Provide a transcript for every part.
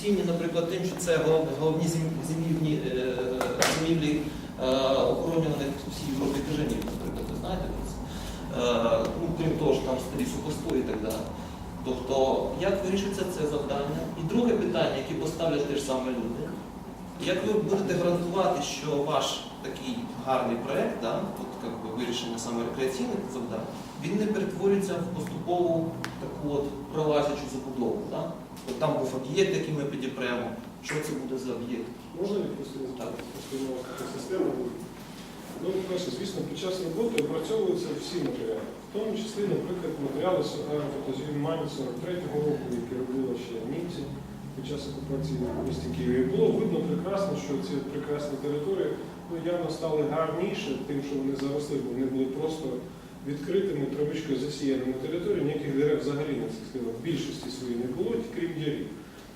цінні, наприклад, тим, що це головні зимівні е, зимівлі е, охоронюваних всій Європі кажанів, наприклад, ви знаєте про це? Е, ну, крім того, що там старі сухостої і так далі. Тобто, як вирішиться це завдання? І друге питання, яке поставлять теж саме люди. Як ви будете гарантувати, що ваш такий гарний проект, да, от, би, вирішення саме рекреаційних завдань, він не перетворюється в поступову таку от пролазячу забудову? Да? От там був об'єкт, який ми підіпремо. Що це буде за об'єкт? Можна так, таку систему? Ну, перше, звісно, під час роботи опрацьовуються всі матеріали. В тому числі, наприклад, матеріали фотозйомання 43-го року, які робили ще німці під час окупації в місті Києві. І було видно прекрасно, що ці прекрасні території ну, явно стали гарніше тим, що вони заросли, бо вони були просто відкритими травичкою засіяними територіями, ніяких дерев взагалі на цих схилах більшості своїй не було, крім ярів.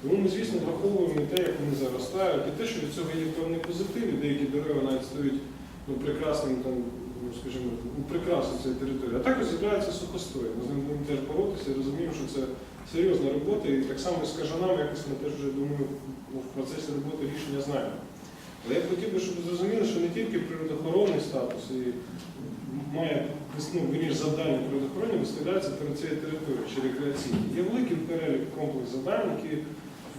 Тому ми, звісно, враховуємо те, як вони заростають, і те, що від цього є певний позитив, і деякі дерева навіть стають ну, прекрасним там, ну, скажімо, ну, прикрасою цієї території. А також з'являється сухостой. Ми з ним будемо теж боротися і розуміємо, що це серйозна робота, і так само і з кажанами якось ми теж вже думаю, ну, в процесі роботи рішення знаємо. Але я хотів би, щоб ви зрозуміли, що не тільки природоохоронний статус і має ну, вірніш, завдання природоохоронні виставляються перед цією територією чи рекреаційні. Є великий перелік комплекс завдань, які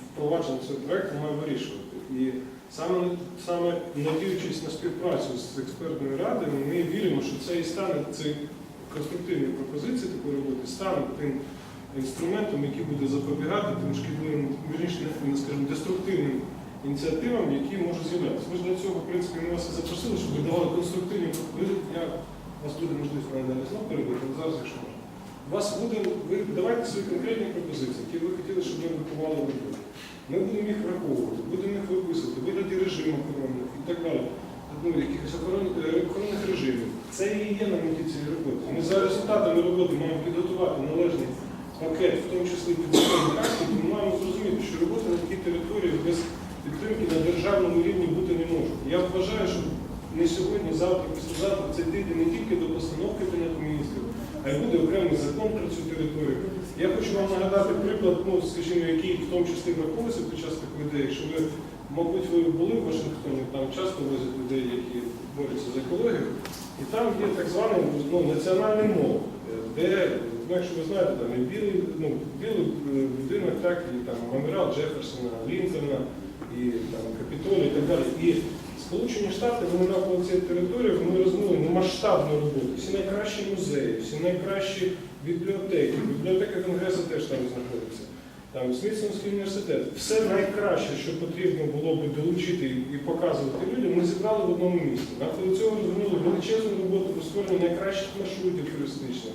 впровадження цього проєкту має вирішувати. І саме, саме надіючись на співпрацю з експертною радою, ми віримо, що це і стане ці конструктивні пропозиції такої роботи, стане тим інструментом, який буде запобігати тим вірніше, не скажімо, деструктивним ініціативам, які можуть з'являтися. Ми ж для цього, в принципі, ми вас і запросили, щоб ви давали конструктивні пропозиції. Я вас буде можливість мене далі знову перебити, але зараз, якщо можна. Вас буде, ви давайте свої конкретні пропозиції, які ви хотіли, щоб ми врахували в роботі. Ми будемо їх враховувати, будемо їх виписувати, в вигляді режиму охоронних і так далі. Ну, якихось е, охоронних режимів. Це і є на меті цієї роботи. Ми за результатами роботи маємо підготувати належний пакет, в тому числі підготовлений актів, ми маємо зрозуміти, що робота на такій території без підтримки на державному рівні бути не може. Я вважаю, що не сьогодні, завтра, післязавтра це дійде не тільки до постановки Кабінету міністрів, а й буде окремий закон про цю територію. Я хочу вам нагадати приклад, ну, скажімо, який в тому числі враховується під час такої ідеї, що ви, мабуть, ви були в Вашингтоні, там часто возять людей, які борються з екологією, і там є так званий ну, національний мол, де, ну, якщо ви знаєте, там і білий, ну, білий е, будинок, так, і там меморіал Джеферсона, Лінкольна, і там Капітолій і так далі. І Сполучені Штати вони навколо цієї території вони розмовили на масштабну роботу. Всі найкращі музеї, всі найкращі бібліотеки, бібліотека Конгресу теж там знаходиться. Там Смітсонський університет. Все найкраще, що потрібно було би долучити і показувати людям, ми зібрали в одному місці. Навколо цього розвернули величезну роботу по створенню найкращих маршрутів туристичних.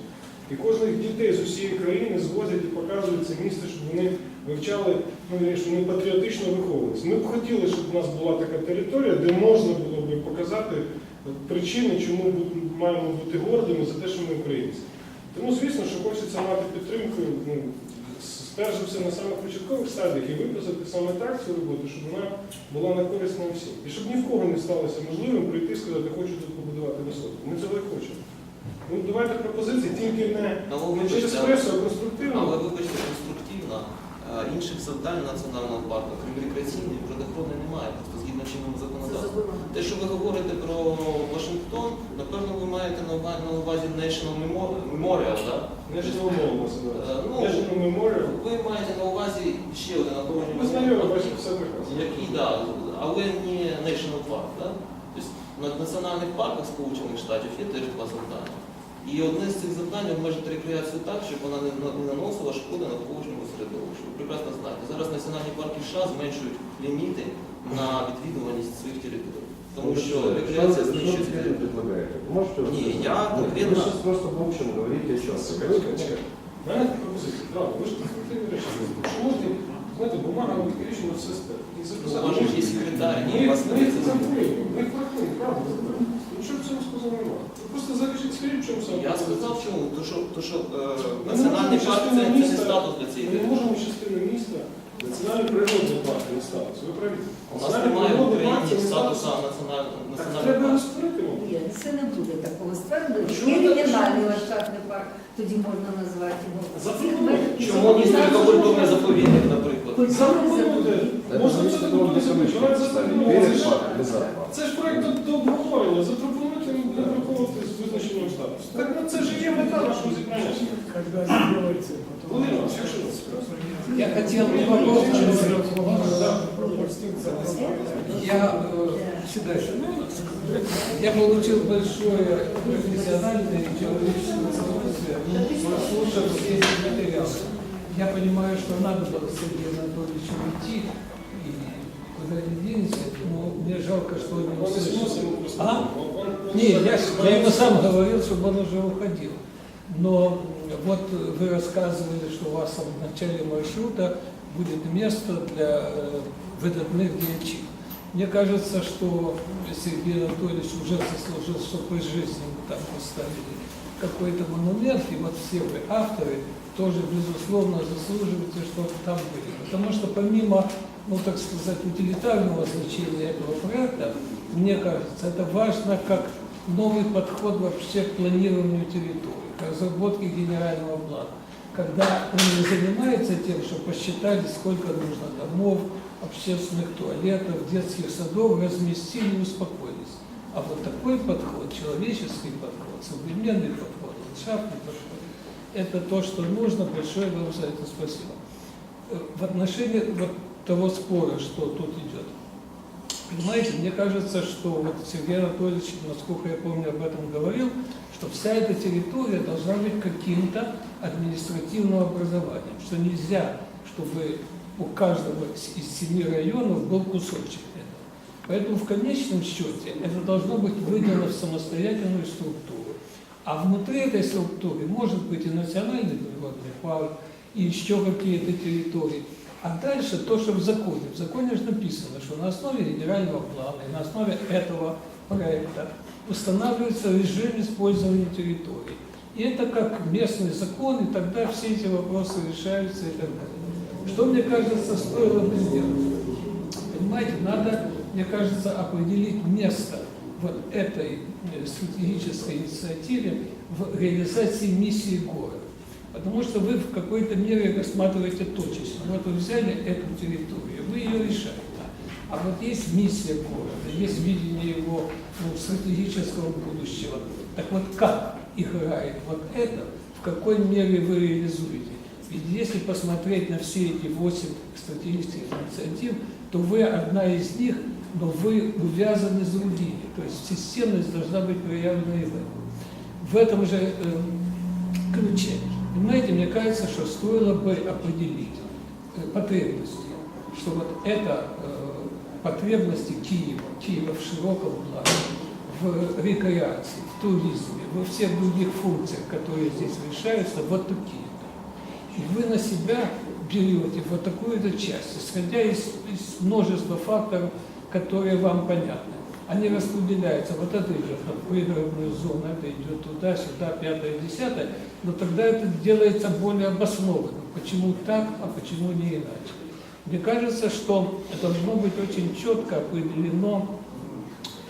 І кожних дітей з усієї країни звозять і показують це місце, щоб вони вивчали, ну, вірніше, вони патріотично виховувалися. Ми б хотіли, щоб у нас була така територія, де можна було б показати причини, чому бу- маємо бути гордими за те, що ми українці. Тому, звісно, що хочеться мати підтримку, ну, с- перш за все на самих початкових стадіях і виписати саме так цю роботу, щоб вона була на користь нам всім. І щоб ні в кого не сталося можливим прийти і сказати, хочу тут побудувати висотку. Ми цього і хочемо. Ну, давайте пропозиції, тільки не, Ну, не через пресу, а конструктивно. Але вибачте, конструктивно. е, Інших завдань національного парку, крім рекреаційних, природоохоронної немає, тобто згідно законодавству. заборонено. Те, що ви говорите про Вашингтон, напевно, ви маєте на увазі, на увазі National Memo- Memorial, так? National Mall називається. Е, ну, National Memorial. Ви маєте на увазі ще один Ми знайомі, бачите, все прекрасно. який, да, але не National Park. Да? Тобто на національних парках Сполучених Штатів є теж два завдання. І одне з цих завдань обмежити рекреацію так, щоб вона не наносила шкоди на навколишньому середовищу. Ви прекрасно знаєте. Зараз національні парки США зменшують ліміти на відвідуваність своїх територій. Тому що рекреація знищує предлагаєте? Ні, я конкретно... Ви просто в общем говорите зараз. Знаєте, пропозиція, да, ви ж конкретні речі. Що можете, знаєте, бумага виключена все стає. Ну, бумага ж є секретарі, ні, вас не це забули. Ми квартири, правда, забули в чому саме. Я сказав чому, то що, то, що е, Ми національний можемо парк це, частину це не міста- статус для цієї Ми не території. можемо частину міста, національний природний парк не статус. Ви праві. У нас Національний немає в природний парк Україні не статусу національного Так національного треба парку. розпорити вам. Ні, це не буде такого ствердження. Чому Є так? регіональний ландшафтний парк, тоді можна назвати його. Запропонуйте. Чому не стрілкокультурний заповідник, наприклад? Запропонуйте, можна це не буде где Давайте запропонуємо. Перед ж- без фактом. Це ж Когда потом... Я хотел бы вопрос Я э, всегда я получил большое профессиональное и человеческое удовольствие, прослушав все эти материалы. Я понимаю, что надо было с Сергеем Анатольевичем идти, и куда не денешься, но мне жалко, что он не услышал. А? он- он- Не, я, я ему сам говорил, чтобы он уже уходил. Но вот вы рассказывали, что у вас в начале маршрута будет место для э, выдатных диячей. Мне кажется, что Сергей Анатольевич уже заслужил, чтобы при жизни там поставили какой-то монумент, и вот все вы, авторы, тоже, безусловно, заслуживаете, чтобы там были. Потому что помимо, ну, так сказать, утилитарного значения этого проекта, мне кажется, это важно как новый подход вообще к планированию территории, к разработке генерального плана. Когда он не занимается тем, что посчитали, сколько нужно домов, общественных туалетов, детских садов, разместили и успокоились. А вот такой подход, человеческий подход, современный подход, ландшафтный подход, это то, что нужно. Большое вам за это спасибо. Э, В отношении вот того спора, что тут идет, Понимаете, мне кажется, что вот Сергей Анатольевич, насколько я помню, об этом говорил, что вся эта территория должна быть каким-то административным образованием, что нельзя, чтобы у каждого из семи районов был кусочек этого. Поэтому в конечном счете это должно быть выделено в самостоятельную структуру. А внутри этой структуры может быть и национальный природный парк, и еще какие-то территории. А дальше то, что в законе. В законе же написано, что на основе генерального плана и на основе этого проекта устанавливается режим использования территории. И это как местный закон, и тогда все эти вопросы решаются и так далее. Что, мне кажется, стоило бы сделать? Понимаете, надо, мне кажется, определить место вот этой э, стратегической инициативе в реализации миссии города. Потому что вы в какой-то мере рассматриваете точечно. Вот вы взяли эту территорию, вы ее решаете. А вот есть миссия города, есть видение его ну, стратегического будущего. Так вот как играет вот это, в какой мере вы реализуете? Ведь если посмотреть на все эти восемь стратегических инициатив, то вы одна из них, но вы увязаны с другими. То есть системность должна быть проявлена и в этом. В этом же э, ключе. Понимаете, мне кажется, что стоило бы определить э, потребности, что вот это э, потребности Киева, Киева в широком плане, в рекреации, в туризме, во всех других функциях, которые здесь решаются, вот такие. И вы на себя берете вот такую-то часть, исходя из, из множества факторов, которые вам понятны. Они распределяются, вот это идет в пригородную зону, это идет туда, сюда, пятое, десятое, но тогда это делается более обоснованно. Почему так, а почему не иначе? Мне кажется, что должно быть очень четко определено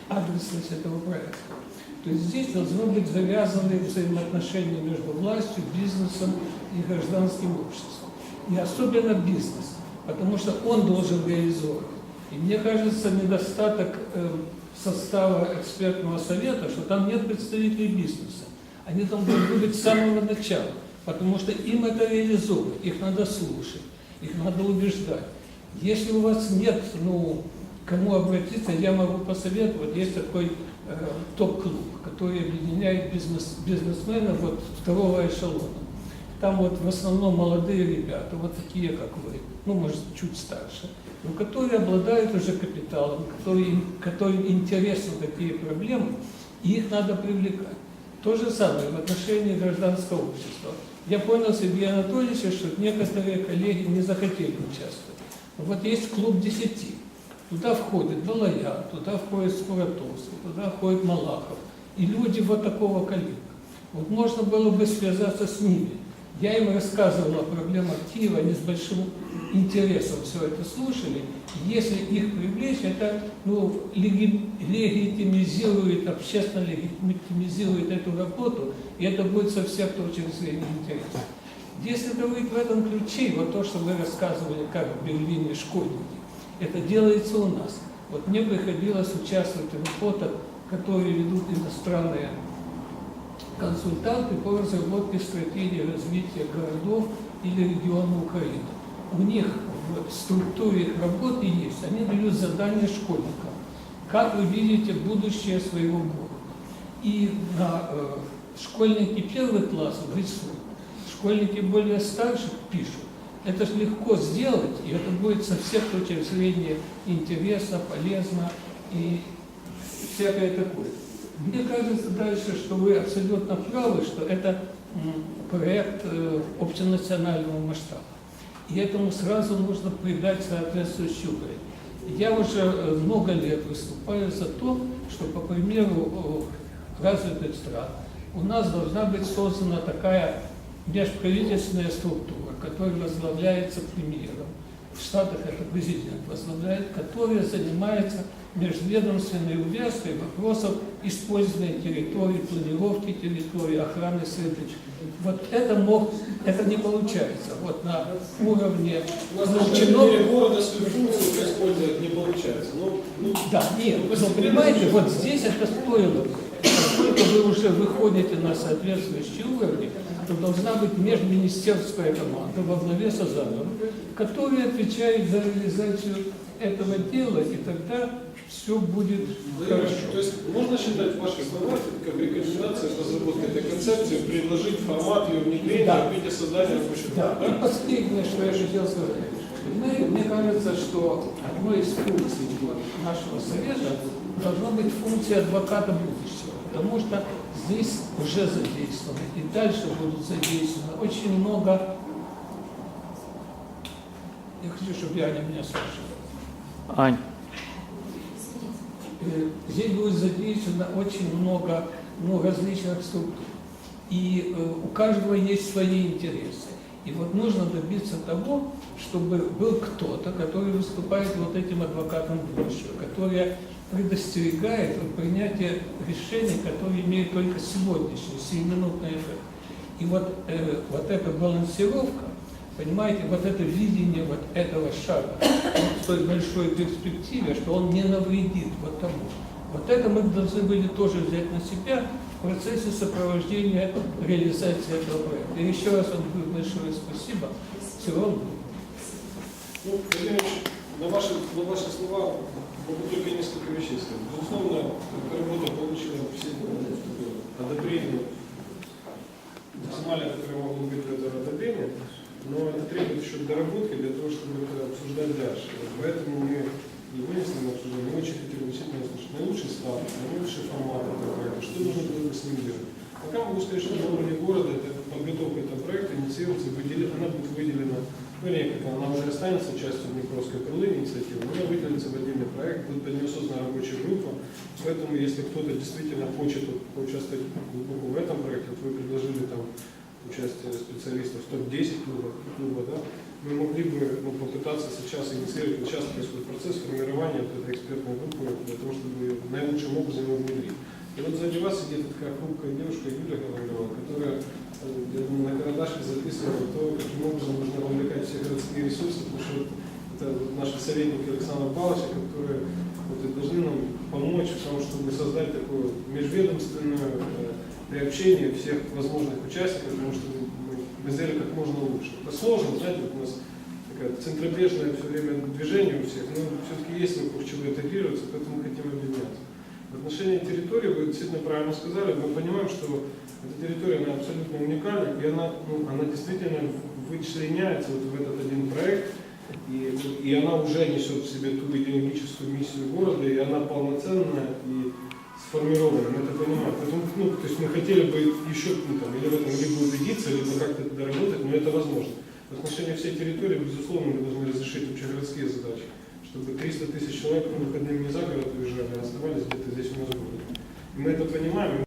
адресность этого проекта. То есть здесь должны быть завязаны взаимоотношения между властью, бизнесом и гражданским обществом. И особенно бизнес, потому что он должен реализовывать. И мне кажется, недостаток э, состава экспертного совета, что там нет представителей бизнеса. Они там должны быть с самого начала, потому что им это реализовывать, их надо слушать, их надо убеждать. Если у вас нет, ну, кому обратиться, я могу посоветовать, есть такой э, топ-клуб, который объединяет бизнес, бизнесменов вот второго эшелона. Там вот в основном молодые ребята, вот такие, как вы, ну, может, чуть старше, но которые обладают уже капиталом, которые, которым интересны такие проблемы, и их надо привлекать. То же самое в отношении гражданского общества. Я понял Сергея Анатольевича, что некоторые коллеги не захотели участвовать. Вот есть клуб десяти. Туда входит Балаян, туда входит Скуратовский, туда входит Малахов. И люди вот такого калибра. Вот можно было бы связаться с ними. Я им рассказывал о проблемах Киева, они с большим интересом все это слушали. Если их привлечь, это ну, леги- легитимизирует, общественно легитимизирует эту работу, и это будет со всех точек зрения интересно. Если говорить в этом ключе, вот то, что вы рассказывали, как в Берлине школьники, это делается у нас. Вот мне приходилось участвовать в работах, которые ведут иностранные консультанты по разработке стратегии развития городов или региона Украины. У них в структуре их работы есть, они дают задания школьникам. Как вы видите будущее своего города? И на э, школьники первых классов рисуют, школьники более старших пишут. Это же легко сделать, и это будет со всех точек зрения интересно, полезно и всякое такое. Мне кажется дальше, что вы абсолютно правы, что это проект э, общенационального масштаба. И этому сразу нужно придать соответствующий уровень. Я уже э, много лет выступаю за то, что, по примеру развитых стран, у нас должна быть создана такая межправительственная структура, которая возглавляется премьером. В Штатах это президент возглавляет, которая занимается межведомственной увязкой вопросов использования территории, планировки территории, охраны среды. Вот это мог, это не получается. Вот на уровне У нас ну, чинов- города свою функцию использовать не получается. Ну, ну, Да, нет, но понимаете, вот здесь это стоило. Вы уже выходите на соответствующий уровень, то должна быть межминистерская команда во главе с Азаровым, которая отвечает за реализацию этого дела, и тогда все будет Ильич, хорошо. То есть можно считать ваши слова как рекомендация в разработке этой концепции, предложить формат ее внедрения Да. в виде создания рабочих Да, групп, и последнее, что я хотел сказать. Мы, мне кажется, что одной из функций нашего совета должна быть функция адвоката будущего, потому что здесь уже задействованы и дальше будут задействованы очень много... Я хочу, чтобы Аня меня слушала. Ань, Э, Здесь будет задействовано очень много ну, различных структур. И э, у каждого есть свои интересы. И вот нужно добиться того, чтобы был кто-то, который выступает вот этим адвокатом будущего, который предостерегает от принятия решений, которые имеют только сегодняшний, сиюминутный эффект. И вот, э, вот эта балансировка, понимаете, вот это видение вот этого шага в той большой перспективе, что он не навредит вот тому. Вот это мы должны были тоже взять на себя в процессе сопровождения реализации этого проекта. И еще раз вам большое спасибо. Всего вам на ваши, на ваши слова могу только несколько вещей сказать. Безусловно, работа получила все э, одобрения, максимально, которое могло быть в этом одобрение, но это требует еще доработки для того, чтобы это обсуждать дальше. Вот Поэтому мы и вынесли на обсуждение, мы очень хотели бы действительно услышать наилучший статус, наилучший формат этого проекта, что нужно было бы с ним делать. Пока могу сказать, что на уровне города эта подготовка этого проекта инициируется, выделена, она будет выделена ну, или как она уже останется частью Днепровской крылы инициативы, но она выделится в отдельный проект, будет под нее создана рабочая группа. Поэтому, если кто-то действительно хочет поучаствовать глубоко в этом проекте, вот вы предложили там участие специалистов в топ-10 клуба, клуба, да, мы могли бы ну, попытаться сейчас инициировать, сейчас происходит процесс формирования вот этой экспертной группы для того, чтобы наилучшим образом его внедрить. И вот сзади вас сидит такая хрупкая девушка Юлия Головлева, которая э, я думаю, на карандашке записывала то, каким образом нужно вовлекать все городские ресурсы, потому что это наши советники Александра Павловича, которые вот, и должны нам помочь в том, чтобы создать межведомственное э, приобщение всех возможных участников, потому что мы, сделали как можно лучше. Это сложно, знаете, вот у нас такое центробежное все время движение у всех, но все-таки есть вокруг чего интегрироваться, поэтому мы хотим объединяться. В отношении территории, вы действительно правильно сказали, мы понимаем, что эта территория она абсолютно уникальна, и она, ну, она действительно вычленяется вот в этот один проект, и, и она уже несет в себе ту идеологическую миссию города, и она полноценная и сформирована, мы это понимаем. Поэтому, ну, то есть мы хотели бы еще ну, там, или в этом либо убедиться, либо как-то это доработать, но это возможно. В отношении всей территории, безусловно, мы должны разрешить общегородские задачи чтобы 300 тысяч человек по выходным не за город уезжали, а оставались где-то здесь у нас в городе. И мы это понимаем,